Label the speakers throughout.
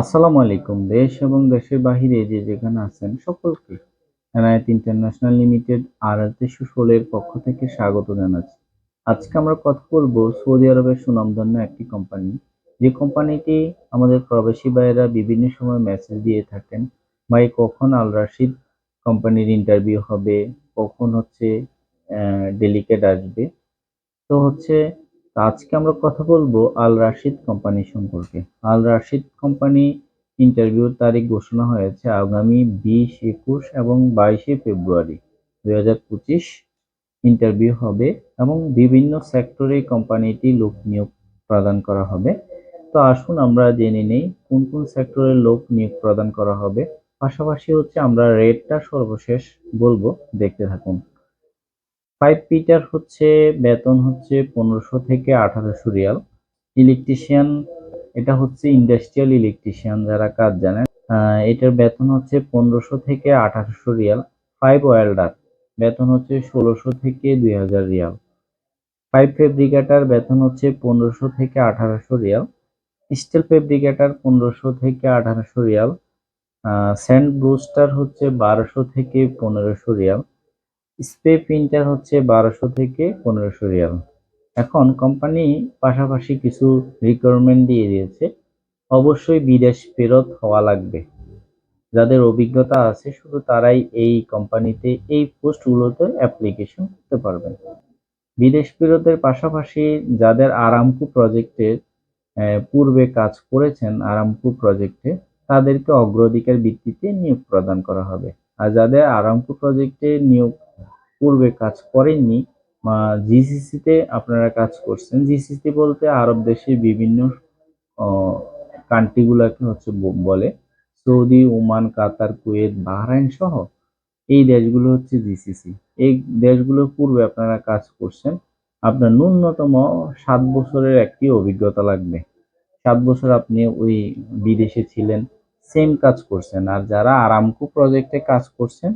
Speaker 1: আসসালামু আলাইকুম। দেশ এবং দেশের বাহিরে যে যেখানে আছেন সকলকে এনায়েত ইন্টারন্যাশনাল লিমিটেড আর ষোলের পক্ষ থেকে স্বাগত জানাচ্ছি। আজকে আমরা কথা বলব সৌদি আরবের সুনামধন্য একটি কোম্পানি। যে কোম্পানিটি আমাদের প্রবাসী ভাইয়েরা বিভিন্ন সময় মেসেজ দিয়ে থাকেন, ভাই, কখন আল রাশিদ কোম্পানির ইন্টারভিউ হবে? কখন হচ্ছে ডেলিকেট আসবে? তো হচ্ছে আজকে আমরা কথা বলব আল রাশিদ কোম্পানি সম্পর্কে। আল রাশিদ কোম্পানি ইন্টারভিউর তারিখ ঘোষণা হয়েছে আগামী বিশ একুশ এবং বাইশে ফেব্রুয়ারি দুই হাজার পঁচিশ। ইন্টারভিউ হবে এবং বিভিন্ন সেক্টরে কোম্পানিটি লোক নিয়োগ প্রদান করা হবে। তো আসুন আমরা জেনে নেই কোন কোন সেক্টরে লোক নিয়োগ প্রদান করা হবে। পাশাপাশি হচ্ছে আমরা রেটটা সর্বশেষ বলব, দেখতে থাকুন। ফাইভ পিটার হচ্ছে, বেতন হচ্ছে পনেরোশো থেকে আঠারোশো রিয়াল। ইলেকট্রিশিয়ান, এটা হচ্ছে ইন্ডাস্ট্রিয়াল ইলেকট্রিশিয়ান যারা কাজ জানেন এটার বেতন হচ্ছে পনেরোশো থেকে আঠারোশো রিয়াল। ফাইভ ওয়েল্ডার, বেতন হচ্ছে ষোলোশো থেকে দুই হাজার রিয়াল। ফাইভ ফেব্রিকেটার, বেতন হচ্ছে পনেরোশো থেকে আঠারোশো রিয়াল। স্টিল ফেব্রিকেটার, পনেরোশো থেকে আঠারোশো রিয়াল। স্যান্ড ব্লুস্টার হচ্ছে বারোশো থেকে পনেরোশো রিয়াল। স্প্রে প্রিন্টার হচ্ছে বারোশো থেকে পনেরোশো রিয়াল। এখন কোম্পানি পাশাপাশি কিছু রিকোয়ারমেন্ট দিয়ে দিয়েছে। অবশ্যই বিদেশ ফেরত হওয়া লাগবে। যাদের অভিজ্ঞতা আছে, শুধু তারাই এই কোম্পানিতে এই পোস্টগুলোতে অ্যাপ্লিকেশন করতে পারবেন। বিদেশ ফেরতের পাশাপাশি যাদের আরামকু প্রজেক্টের পূর্বে কাজ করেছেন আরামকু প্রজেক্টে তাদেরকে অগ্রাধিকার ভিত্তিতে নিয়োগ প্রদান করা হবে। আর যাদের আরামকু প্রজেক্টে নিয়োগ পূর্বে কাজ করেননি জিসিসিতে আপনারা কাজ করছেন। জিসিসি বলতে আরব দেশের বিভিন্ন কান্ট্রিগুলোকে হচ্ছে বলে। Saudi, Oman, Qatar, Kuwait, Bahrain সহ এই দেশগুলো হচ্ছে জিসিসি এই দেশগুলোর পূর্বে আপনারা কাজ করছেন। আপনার ন্যূনতম সাত বছরের একটি অভিজ্ঞতা লাগবে। সাত বছর আপনি ওই বিদেশে ছিলেন সেম কাজ করছেন। আর যারা আরামকু প্রজেক্টে কাজ করছেন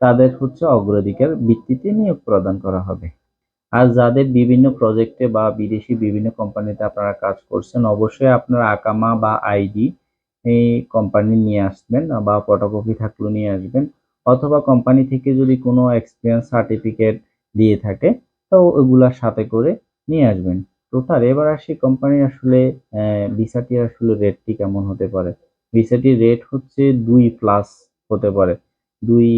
Speaker 1: তাদের হচ্ছে অগ্রাধিকার ভিত্তিতে নিয়োগ প্রদান করা হবে। আর যাদের বিভিন্ন প্রজেক্টে বা বিদেশি বিভিন্ন কোম্পানিতে আপনারা কাজ করছেন, অবশ্যই আপনার আকামা বা আইডি এই কোম্পানি নিয়ে আসবেন বা ফটোকপি থাকলেও নিয়ে আসবেন। অথবা কোম্পানি থেকে যদি কোনো এক্সপিরিয়েন্স সার্টিফিকেট দিয়ে থাকে, তো ওগুলার সাথে করে নিয়ে আসবেন। টোটাল এবার আসি কোম্পানি আসলে ভিসাটি আসলে রেটটি কেমন হতে পারে? ভিসাটির রেট হচ্ছে দুই প্লাস হতে পারে। দুই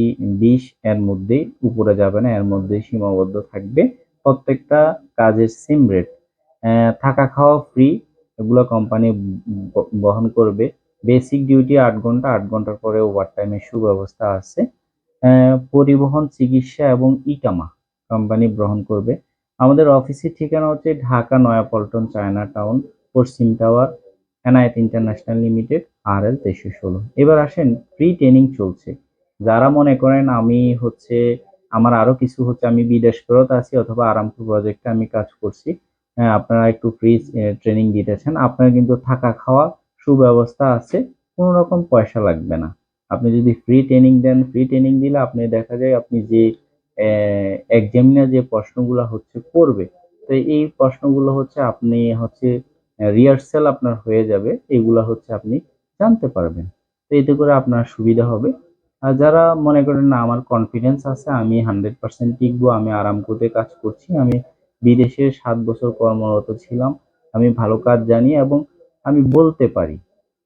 Speaker 1: বিশ এর মধ্যেই উপরে যাবে না, এর মধ্যে সীমাবদ্ধ থাকবে। প্রত্যেকটা কাজের সিম রেট থাকা খাওয়া ফ্রি এগুলো কোম্পানি বহন করবে। বেসিক ডিউটি আট ঘণ্টা, আট ঘণ্টার পরে ওভার টাইমের সুব্যবস্থা আছে। পরিবহন, চিকিৎসা এবং ইকামা কোম্পানি গ্রহণ করবে। আমাদের অফিসের ঠিকানা হচ্ছে ঢাকা, নয়াপল্টন চায়না টাউন পশ্চিম টাওয়ার, এনআইএত ইন্টারন্যাশনাল লিমিটেড আর এল তেইশশো ষোলো। এবার আসেন ফ্রি ট্রেনিং চলছে। যারা মনে করেন আমি হচ্ছে, আমার আরও কিছু হচ্ছে, আমি বিদেশ ফেরত আছি অথবা আরামপুর প্রজেক্টে আমি কাজ করছি আপনারা একটু ফ্রি ট্রেনিং দিতেছেন, আপনার কিন্তু থাকা খাওয়া সুব্যবস্থা আছে, কোনো রকম পয়সা লাগবে না। আপনি যদি ফ্রি ট্রেনিং দেন ফ্রি ট্রেনিং দিলে আপনি দেখা যায় আপনি যে এক্সামিনার যে প্রশ্নগুলো হচ্ছে করবে, তো এই প্রশ্নগুলো হচ্ছে আপনি হচ্ছে রিহার্সেল আপনার হয়ে যাবে, এগুলো হচ্ছে আপনি জানতে পারবেন। তো এতে করে আপনার সুবিধা হবে। যারা মনে করেন না, আমার কনফিডেন্স আছে, আমি হান্ড্রেড পার্সেন্ট টিকবো, আমি আরাম করতে কাজ করছি, আমি বিদেশে সাত বছর কর্মরত ছিলাম, আমি ভালো কাজ জানি এবং আমি বলতে পারি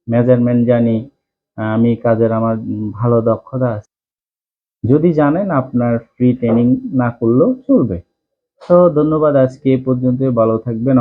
Speaker 1: মেজারমেন্ট জানি আমি কাজের আমার ভালো দক্ষতা আছে। যদি জানেন, আপনার ফ্রি ট্রেনিং না করলেও চলবে। তো ধন্যবাদ, আজকে এ পর্যন্ত ভালো থাকবেন।